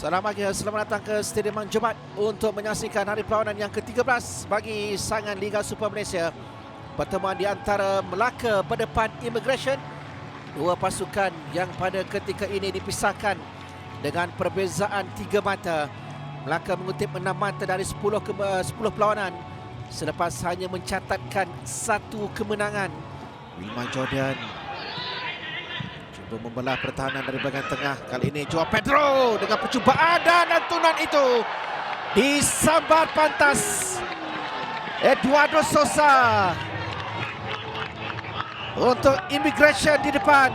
Selamat pagi, selamat datang ke Stadium Jebat untuk menyaksikan hari perlawanan yang ke-13 bagi saingan Liga Super Malaysia. Pertemuan di antara Melaka berdepan Immigration. Dua pasukan yang pada ketika ini dipisahkan dengan perbezaan tiga mata. Melaka mengutip enam mata dari 10 ke 10 perlawanan selepas hanya mencatatkan satu kemenangan. Wilman Jordan membelah pertahanan dari bahagian tengah. Kali ini Joao Pedro dengan percubaan dan lantunan itu disambar pantas Eduardo Sosa untuk immigration di depan.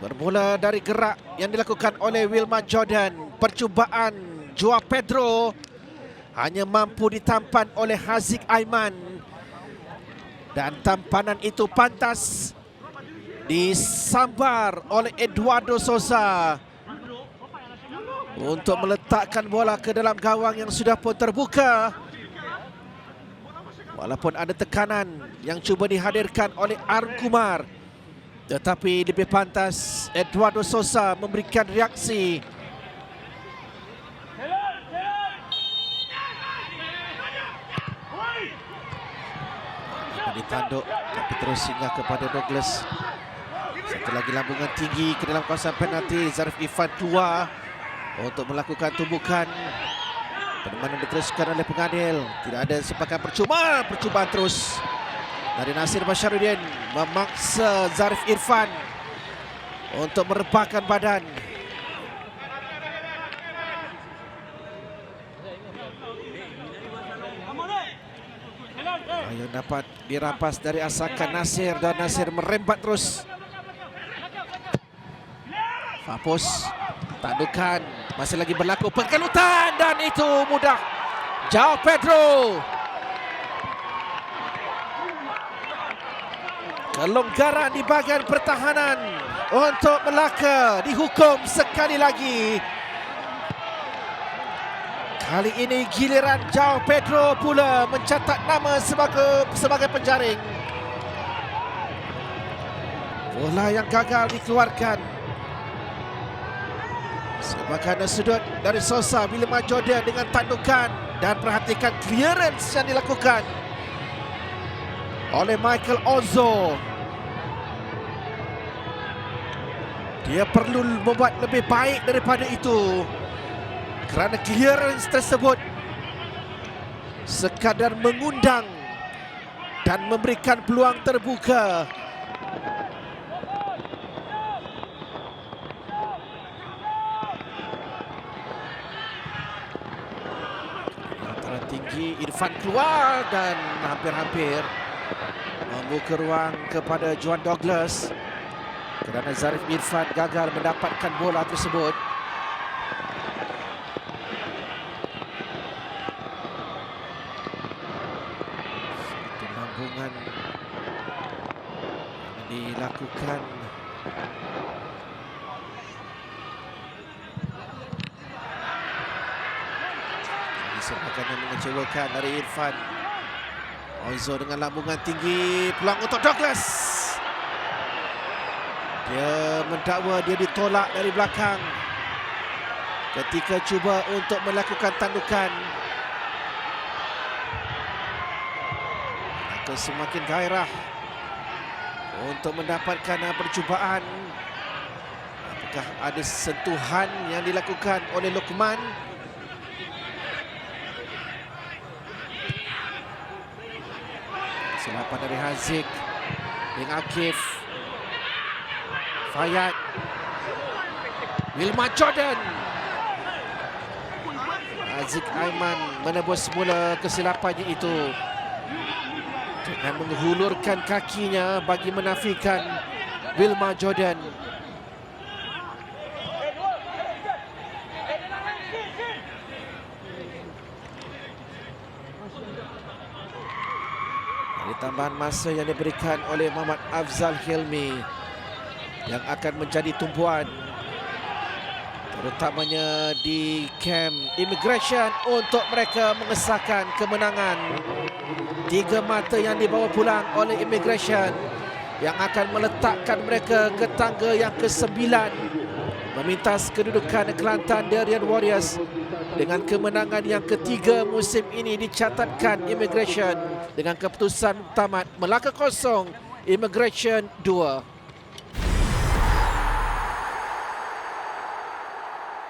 Bermula dari gerak yang dilakukan oleh Wilma Jordan. Percubaan Joao Pedro hanya mampu ditampan oleh Haziq Aiman. Dan tampanan itu pantas disambar oleh Eduardo Sosa untuk meletakkan bola ke dalam gawang yang sudah pun terbuka. Walaupun ada tekanan yang cuba dihadirkan oleh Arun Kumar. Tetapi lebih pantas Eduardo Sosa memberikan reaksi. Ditanduk tapi terus singgah kepada Douglas. Satu lagi lambungan tinggi ke dalam kawasan penalti. Zarif Ifan keluar untuk melakukan tumbukan. Permainan diteruskan oleh pengadil. Tidak ada sepakan percuma. Percubaan terus dari Nasir Basharuddin memaksa Zarif Irfan untuk merebahkan badan. Yang dapat dirampas dari asakan Nasir dan Nasir merembat terus. Fapus tandukan masih lagi berlaku pengkelutan dan itu mudah. Jauh Pedro. Kelonggaran di bahagian pertahanan untuk Melaka dihukum sekali lagi. Kali ini giliran Jauh Pedro pula mencatat nama sebagai sebagai penjaring. Bola yang gagal dikeluarkan. Sebagai sudut dari Sosa bila Jordan dengan tandukan dan perhatikan clearance yang dilakukan oleh Michael Ozo. Dia perlu membuat lebih baik daripada itu. Kerana clearance tersebut sekadar mengundang dan memberikan peluang terbuka. Tinggi Irfan keluar dan hampir-hampir membuka ruang kepada Juan Douglas kerana Zarif Irfan gagal mendapatkan bola tersebut. Satu lambungan yang dilakukan. Sepakan yang mengecewakan dari Irfan. Ozo dengan lambungan tinggi peluang untuk Douglas. Dia mendakwa dia ditolak dari belakang. Ketika cuba untuk melakukan tandukan. Semakin gairah untuk mendapatkan percubaan. Apakah ada sentuhan yang dilakukan oleh Lokman? Selapan dari Haziq dengan Akif. Fayad Wilma Jordan Aziz Aiman menebus semula kesilapannya itu dengan menghulurkan kakinya bagi menafikan Wilma Jordan. Dari tambahan masa yang diberikan oleh Muhammad Afzal Hilmi yang akan menjadi tumpuan terutamanya di camp immigration untuk mereka mengesahkan kemenangan. Tiga mata yang dibawa pulang oleh immigration yang akan meletakkan mereka ke tangga yang ke-9 memintas kedudukan Kelantan Darien Warriors dengan kemenangan yang ketiga musim ini dicatatkan Immigration dengan keputusan tamat Melaka kosong Immigration 2